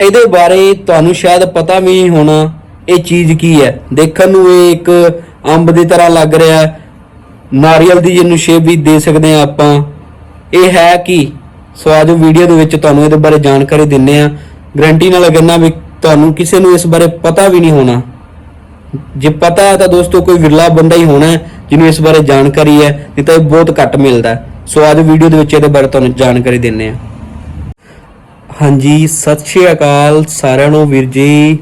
ਇਹਦੇ ਬਾਰੇ ਤੁਹਾਨੂੰ ਸ਼ਾਇਦ ਪਤਾ ਵੀ ਨਹੀਂ ਹੋਣਾ ਇਹ ਚੀਜ਼ ਕੀ ਹੈ। ਦੇਖਣ ਨੂੰ ਇਹ ਇੱਕ ਅੰਬ ਦੀ ਤਰ੍ਹਾਂ ਲੱਗ ਰਿਹਾ ਹੈ। ਨਾਰੀਅਲ ਦੀ ਜਿਹਨੂੰ ਸ਼ੇਪ ਵੀ ਦੇ ਸਕਦੇ ਆ ਆਪਾਂ। ਇਹ ਹੈ ਕੀ ਸੋ ਆਜੋ ਵੀਡੀਓ ਦੇ ਵਿੱਚ ਤੁਹਾਨੂੰ ਇਹਦੇ ਬਾਰੇ ਜਾਣਕਾਰੀ ਦਿੰਨੇ ਆ ਗਰੰਟੀ ਨਾਲ ਕਹਿੰਦਾ ਵੀ ਤੁਹਾਨੂੰ ਕਿਸੇ ਨੂੰ ਇਸ ਬਾਰੇ ਪਤਾ ਵੀ ਨਹੀਂ ਹੋਣਾ। ਜੇ ਪਤਾ ਹੈ ਤਾਂ ਦੋਸਤੋ ਕੋਈ ਵਿਰਲਾ ਬੰਦਾ ਹੀ ਹੋਣਾ ਜਿਹਨੂੰ ਇਸ ਬਾਰੇ ਜਾਣਕਾਰੀ ਹੈ, ਨਹੀਂ ਤਾਂ ਇਹ ਬਹੁਤ ਘੱਟ ਮਿਲਦਾ ਸੋ ਅੱਜ ਵੀਡੀਓ ਦੇ ਵਿੱਚ ਇਹਦੇ ਬਾਰੇ ਤੁਹਾਨੂੰ ਜਾਣਕਾਰੀ ਦਿੰਨੇ ਆ ਹਾਂਜੀ, ਸਤਿ ਸ਼੍ਰੀ ਅਕਾਲ ਸਾਰਿਆਂ ਨੂੰ ਵੀਰ ਜੀ।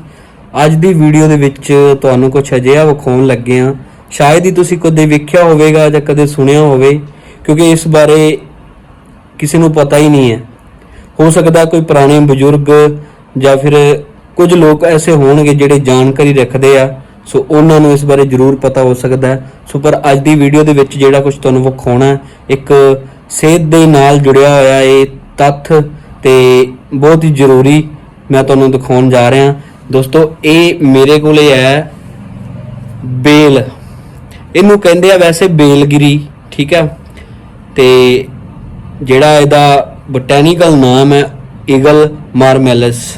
ਅੱਜ ਦੀ ਵੀਡੀਓ ਦੇ ਵਿੱਚ ਤੁਹਾਨੂੰ ਕੁਝ ਅਜਿਹਾ ਵਿਖਾਉਣ ਲੱਗੇ ਆ ਸ਼ਾਇਦ ਹੀ ਤੁਸੀਂ ਕਦੇ ਵੇਖਿਆ ਹੋਵੇਗਾ ਜਾਂ ਕਦੇ ਸੁਣਿਆ ਹੋਵੇ, ਕਿਉਂਕਿ ਇਸ ਬਾਰੇ ਕਿਸੇ ਨੂੰ ਪਤਾ ਹੀ ਨਹੀਂ ਹੈ। ਹੋ ਸਕਦਾ ਕੋਈ ਪੁਰਾਣੇ ਬਜ਼ੁਰਗ ਜਾਂ ਫਿਰ ਕੁਝ ਲੋਕ ਐਸੇ ਹੋਣਗੇ ਜਿਹੜੇ ਜਾਣਕਾਰੀ ਰੱਖਦੇ ਆ, ਸੋ ਉਹਨਾਂ ਨੂੰ ਇਸ ਬਾਰੇ ਜ਼ਰੂਰ ਪਤਾ ਹੋ ਸਕਦਾ ਹੈ। ਸੋ ਪਰ ਅੱਜ ਦੀ ਵੀਡੀਓ ਦੇ ਵਿੱਚ ਜਿਹੜਾ ਕੁਝ ਤੁਹਾਨੂੰ ਵਿਖਾਉਣਾ ਇੱਕ ਸਿਹਤ ਦੇ ਨਾਲ ਜੁੜਿਆ ਹੋਇਆ ਇਹ ਤੱਥ ਤੇ ਬਹੁਤ ਹੀ ਜ਼ਰੂਰੀ ਮੈਂ ਤੁਹਾਨੂੰ ਦਿਖਾਉਣ ਜਾ ਰਿਹਾ। ਦੋਸਤੋ, ਇਹ ਮੇਰੇ ਕੋਲੇ ਹੈ ਬੇਲ। ਇਹਨੂੰ ਕਹਿੰਦੇ ਆ ਵੈਸੇ ਬੇਲਗਿਰੀ, ਠੀਕ ਹੈ? ਤੇ ਜਿਹੜਾ ਇਹਦਾ ਬੋਟੈਨੀਕਲ ਨਾਮ ਹੈ, ਈਗਲ ਮਾਰਮੈਲਸ।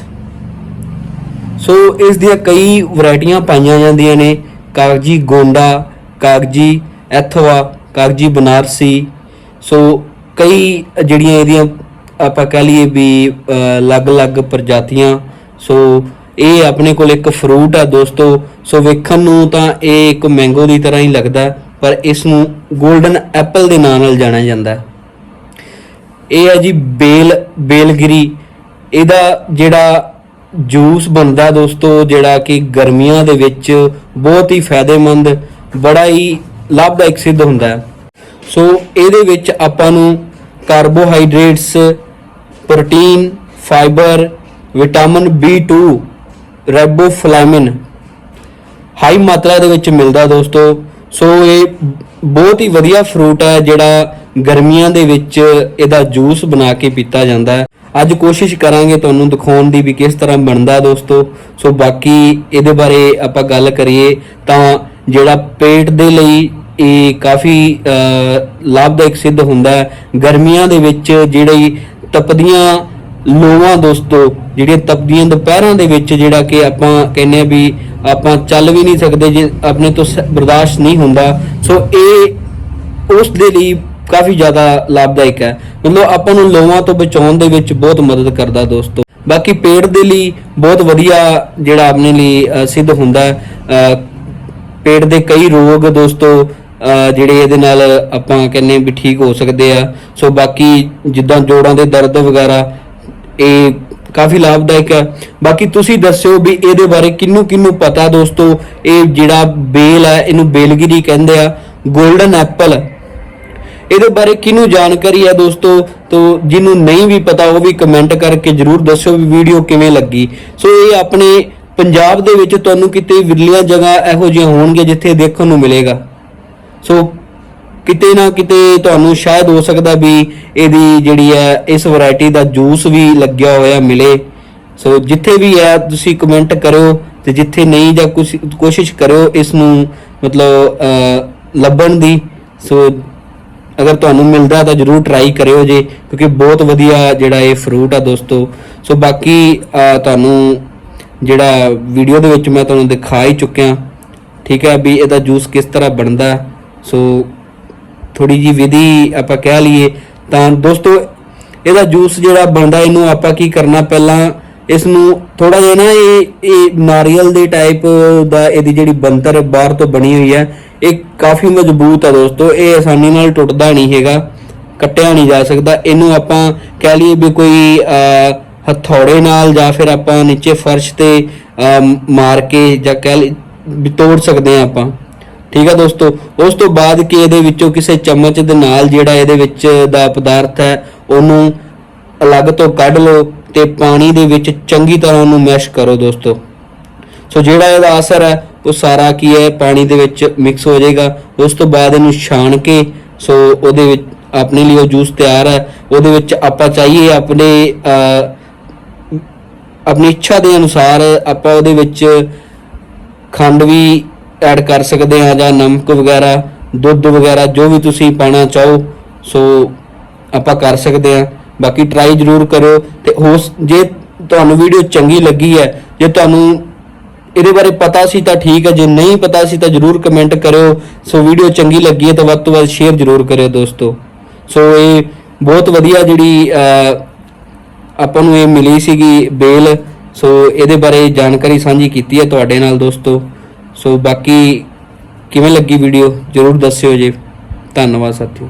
ਸੋ, ਇਸ ਦੀਆਂ ਕਈ ਵੈਰਾਈਟੀਆਂ ਪਾਈਆਂ ਜਾਂਦੀਆਂ ਨੇ। ਕਾਗਜੀ ਗੋਂਡਾ, ਕਾਗਜੀ ਐਥਵਾ ਕਾਗਜੀ ਬਨਾਰਸੀ। ਸੋ, ਕਈ ਜਿਹੜੀਆਂ ਇਹਦੀਆਂ ਆਪਾਂ ਕਹ ਲਈਏ ਵੀ ਅਲੱਗ-ਅਲੱਗ ਪ੍ਰਜਾਤੀਆਂ। ਸੋ ਇਹ ਆਪਣੇ ਕੋਲ ਇੱਕ ਫਰੂਟ ਆ ਦੋਸਤੋ। ਸੋ ਵੇਖਣ ਨੂੰ ਤਾਂ ਇਹ ਇੱਕ ਮੈਂਗੋ ਦੀ ਤਰ੍ਹਾਂ ਹੀ ਲੱਗਦਾ ਪਰ ਇਸ ਨੂੰ 골ਡਨ ਐਪਲ ਦੇ ਨਾਂ ਨਾਲ ਜਾਣਿਆ ਜਾਂਦਾ ਹੈ। ਇਹ ਹੈ ਜੀ ਬੇਲ, ਬੇਲਗਿਰੀ। ਇਹਦਾ ਜਿਹੜਾ ਜੂਸ ਬਣਦਾ ਦੋਸਤੋ, ਜਿਹੜਾ ਕਿ ਗਰਮੀਆਂ ਦੇ ਵਿੱਚ ਬਹੁਤ ਹੀ ਫਾਇਦੇਮੰਦ, ਬੜਾ ਹੀ ਲਾਭਦਾਇਕ ਸਿੱਧ ਹੁੰਦਾ ਹੈ। ਸੋ ਇਹਦੇ ਵਿੱਚ ਆਪਾਂ ਨੂੰ carbohydrates protein, fibre, vitamin B2 riboflavin high ਮਾਤਰਾ ਦੇ ਵਿੱਚ ਮਿਲਦਾ ਦੋਸਤੋ। ਸੋ ਇਹ ਬਹੁਤ ਹੀ ਵਧੀਆ ਫਰੂਟ ਹੈ ਜਿਹੜਾ ਗਰਮੀਆਂ ਦੇ ਵਿੱਚ ਇਹਦਾ ਜੂਸ ਬਣਾ ਕੇ ਪੀਤਾ ਜਾਂਦਾ ਹੈ। ਅੱਜ ਕੋਸ਼ਿਸ਼ ਕਰਾਂਗੇ ਤੁਹਾਨੂੰ ਦਿਖਾਉਣ ਦੀ ਵੀ ਕਿਸ ਤਰ੍ਹਾਂ ਬਣਦਾ ਦੋਸਤੋ। ਸੋ ਬਾਕੀ ਇਹਦੇ ਬਾਰੇ ਆਪਾਂ ਗੱਲ ਕਰੀਏ ਤਾਂ ਜਿਹੜਾ ਪੇਟ ਦੇ ਲਈ ਇਹ ਕਾਫੀ ਲਾਭਦਾਇਕ ਸਿੱਧ ਹੁੰਦਾ ਹੈ। ਗਰਮੀਆਂ ਦੇ ਵਿੱਚ ਜਿਹੜੀ ਤਪਦੀਆਂ ਲੋਵਾਂ ਦੋਸਤੋ ਜਿਹੜੀਆਂ ਤਪਦੀਆਂ ਦੁਪਹਿਰਾਂ ਦੇ ਵਿੱਚ ਜਿਹੜਾ ਕਿ ਆਪਾਂ ਕਹਿੰਦੇ ਆ ਵੀ ਆਪਾਂ ਚੱਲ ਵੀ ਨਹੀਂ ਸਕਦੇ ਜੇ ਆਪਣੇ ਤੋਂ ਸ- ਬਰਦਾਸ਼ਤ ਨਹੀਂ ਹੁੰਦਾ। ਸੋ ਇਹ ਉਸ ਦੇ ਲਈ ਕਾਫੀ ਜ਼ਿਆਦਾ ਲਾਭਦਾਇਕ ਹੈ। ਮਤਲਬ ਆਪਾਂ ਨੂੰ ਲੋਵਾਂ ਤੋਂ ਬਚਾਉਣ ਦੇ ਵਿੱਚ ਬਹੁਤ ਮਦਦ ਕਰਦਾ ਦੋਸਤੋ। ਬਾਕੀ ਪੇਟ ਦੇ ਲਈ ਬਹੁਤ ਵਧੀਆ ਜਿਹੜਾ ਆਪਣੇ ਲਈ ਸਿੱਧ ਹੁੰਦਾ ਹੈ। ਅ, ਪੇਟ ਦੇ ਕਈ ਰੋਗ ਦੋਸਤੋ ਜਿਹੜੇ ਇਹਦੇ ਨਾਲ ਆਪਾਂ ਕਹਿੰਨੇ ਵੀ ਠੀਕ ਹੋ ਸਕਦੇ ਆ। ਸੋ ਬਾਕੀ ਜਿੱਦਾਂ ਜੋੜਾਂ ਦੇ ਦਰਦ ਵਗੈਰਾ, ਇਹ ਕਾਫੀ ਲਾਭਦਾਇਕ ਹੈ ਬਾਕੀ ਤੁਸੀਂ ਦੱਸਿਓ ਵੀ ਇਹਦੇ ਬਾਰੇ ਕਿੰਨੂੰ ਕਿੰਨੂੰ ਪਤਾ ਦੋਸਤੋ, ਇਹ ਜਿਹੜਾ ਬੇਲ ਹੈ ਇਹਨੂੰ ਬੇਲਗਿਰੀ ਕਹਿੰਦੇ ਆ 골ਡਨ ਐਪਲ ਇਹਦੇ ਬਾਰੇ ਕਿਹਨੂੰ ਜਾਣਕਾਰੀ ਹੈ ਦੋਸਤੋ? ਤੋ ਜਿਹਨੂੰ ਨਹੀਂ ਵੀ ਪਤਾ, ਉਹ ਵੀ ਕਮੈਂਟ ਕਰਕੇ ਜਰੂਰ ਦੱਸਿਓ ਵੀ ਵੀਡੀਓ ਕਿਵੇਂ ਲੱਗੀ। ਸੋ ਇਹ ਆਪਣੇ ਪੰਜਾਬ ਦੇ ਵਿੱਚ ਤੁਹਾਨੂੰ ਕਿਤੇ ਵਿਰਲੀਆਂ ਜਗ੍ਹਾ ਇਹੋ ਜਿਹੀਆਂ ਹੋਣਗੀਆਂ ਜਿੱਥੇ ਦੇਖਣ ਨੂੰ ਮਿਲੇਗਾ। ਸੋ ਕਿਤੇ ਨਾ ਕਿਤੇ ਤੁਹਾਨੂੰ ਸ਼ਾਇਦ ਹੋ ਸਕਦਾ ਵੀ ਇਹਦੀ ਜਿਹੜੀ ਹੈ, ਇਸ ਵੈਰਾਈਟੀ ਦਾ ਜੂਸ ਵੀ ਲੱਗਿਆ ਹੋਇਆ ਮਿਲੇ। ਸੋ ਜਿੱਥੇ ਵੀ ਹੈ, ਤੁਸੀਂ ਕਮੈਂਟ ਕਰਿਓ ਤੇ ਜਿੱਥੇ ਨਹੀਂ ਜਾਂ ਕੁਛ, ਕੋਸ਼ਿਸ਼ ਕਰਿਓ ਇਸ ਨੂੰ ਮਤਲਬ ਲੱਭਣ ਦੀ। ਸੋ ਅਗਰ ਤੁਹਾਨੂੰ ਮਿਲਦਾ ਤਾਂ ਜਰੂਰ ਟਰਾਈ ਕਰਿਓ ਜੇ, ਕਿਉਂਕਿ ਬਹੁਤ ਵਧੀਆ ਜਿਹੜਾ ਇਹ ਫਰੂਟ ਆ ਦੋਸਤੋ। ਸੋ ਬਾਕੀ ਤੁਹਾਨੂੰ ਜਿਹੜਾ ਵੀਡੀਓ ਦੇ ਵਿੱਚ ਮੈਂ ਤੁਹਾਨੂੰ ਦਿਖਾ ਹੀ ਚੁੱਕਿਆ। ਠੀਕ ਹੈ, ਵੀ ਇਹਦਾ ਜੂਸ ਕਿਸ ਤਰ੍ਹਾਂ ਬਣਦਾ। ਸੋ ਥੋੜੀ ਜੀ ਵਿਧੀ ਆਪਾਂ ਕਹਿ ਲਈਏ ਤਾਂ ਦੋਸਤੋ, ਇਹਦਾ ਜੂਸ ਜਿਹੜਾ ਬਣਦਾ, ਇਹਨੂੰ ਆਪਾਂ ਕੀ ਕਰਨਾ ਪਹਿਲਾਂ? ਇਸ ਨੂੰ ਥੋੜਾ ਜਿਹਾ ਨਾ ਇਹ ਇਹ ਨਾਰੀਅਲ ਦੇ ਟਾਈਪ ਦਾ ਇਹਦੀ ਜਿਹੜੀ ਬੰਤਰ ਹੈ, ਬਾਹਰ ਤੋਂ ਬਣੀ ਹੋਈ ਹੈ, ਇਹ ਕਾਫੀ ਮਜ਼ਬੂਤ ਆ ਦੋਸਤੋ, ਇਹ ਆਸਾਨੀ ਨਾਲ ਟੁੱਟਦਾ ਨਹੀਂ ਹੈਗਾ, ਕੱਟਿਆ ਨਹੀਂ ਜਾ ਸਕਦਾ। ਇਹਨੂੰ ਆਪਾਂ ਕਹਿ ਲਈਏ ਵੀ ਕੋਈ ਹਥੌੜੇ ਨਾਲ ਜਾਂ ਫਿਰ ਆਪਾਂ ਨੀਚੇ ਫਰਸ਼ ਤੇ ਮਾਰ ਕੇ ਜਾਂ ਕਹਿ ਲਈ ਵੀ ਤੋੜ ਸਕਦੇ ਆ ਆਪਾਂ। ਠੀਕ ਆ ਦੋਸਤੋ? ਉਸ ਤੋਂ ਬਾਅਦ ਕਿ ਇਹਦੇ ਵਿੱਚੋਂ ਕਿਸੇ ਚਮਚ ਦੇ ਨਾਲ ਜਿਹੜਾ ਇਹਦੇ ਵਿੱਚ ਦਾ ਪਦਾਰਥ ਹੈ, ਉਹਨੂੰ ਅਲੱਗ ਤੋਂ ਕੱਢ ਲਓ ਤੇ ਪਾਣੀ ਦੇ ਵਿੱਚ ਚੰਗੀ ਤਰ੍ਹਾਂ ਉਹਨੂੰ ਮੈਸ਼ ਕਰੋ ਦੋਸਤੋ। ਸੋ ਜਿਹੜਾ ਇਹਦਾ ਅਸਰ ਹੈ, ਉਹ ਸਾਰਾ ਕੀ ਹੈ, ਪਾਣੀ ਦੇ ਵਿੱਚ ਮਿਕਸ ਹੋ ਜਾਏਗਾ। ਉਸ ਤੋਂ ਬਾਅਦ ਇਹਨੂੰ ਛਾਣ ਕੇ, ਸੋ ਉਹਦੇ ਵਿੱਚ ਆਪਣੇ ਲਈ ਉਹ ਜੂਸ ਤਿਆਰ ਹੈ। ਉਹਦੇ ਵਿੱਚ ਆਪਾਂ ਚਾਹੀਏ ਆਪਣੇ ਆਪਣੀ ਇੱਛਾ ਦੇ ਅਨੁਸਾਰ ਆਪਾਂ ਉਹਦੇ ਵਿੱਚ ਖੰਡ ਵੀ ਐਡ ਕਰ ਸਕਦੇ ਆ ਜਾਂ ਨਮਕ ਵਗੈਰਾ, ਦੁੱਧ ਵਗੈਰਾ, ਜੋ ਵੀ ਤੁਸੀਂ ਪਾਣਾ ਚਾਹੋ, ਸੋ ਆਪਾਂ ਕਰ ਸਕਦੇ ਆ ਬਾਕੀ ਟਰਾਈ ਜਰੂਰ ਕਰੋ ਤੇ ਹੋ ਜੇ ਤੁਹਾਨੂੰ ਵੀਡੀਓ ਚੰਗੀ ਲੱਗੀ ਹੈ, ਜੇ ਤੁਹਾਨੂੰ ਇਹਦੇ ਬਾਰੇ ਪਤਾ ਸੀ ਤਾਂ ਠੀਕ ਹੈ, ਜੇ ਨਹੀਂ ਪਤਾ ਸੀ ਤਾਂ ਜਰੂਰ ਕਮੈਂਟ ਕਰਿਓ। ਸੋ ਵੀਡੀਓ ਚੰਗੀ ਲੱਗੀ ਹੈ ਤਾਂ ਵੱਧ ਤੋਂ ਵੱਧ ਸ਼ੇਅਰ ਜਰੂਰ ਕਰਿਓ ਦੋਸਤੋ। ਸੋ ਇਹ ਬਹੁਤ ਵਧੀਆ ਜਿਹੜੀ ਆਪਾਂ ਨੂੰ ਇਹ ਮਿਲੀ ਸੀਗੀ ਬੇਲ। ਸੋ ਇਹਦੇ ਬਾਰੇ ਜਾਣਕਾਰੀ ਸਾਂਝੀ ਕੀਤੀ ਹੈ ਤੁਹਾਡੇ ਨਾਲ ਦੋਸਤੋ। ਸੋ ਬਾਕੀ ਕਿਵੇਂ ਲੱਗੀ ਵੀਡੀਓ ਜਰੂਰ ਦੱਸਿਓ ਜੀ। ਧੰਨਵਾਦ ਸਾਥੀਓ।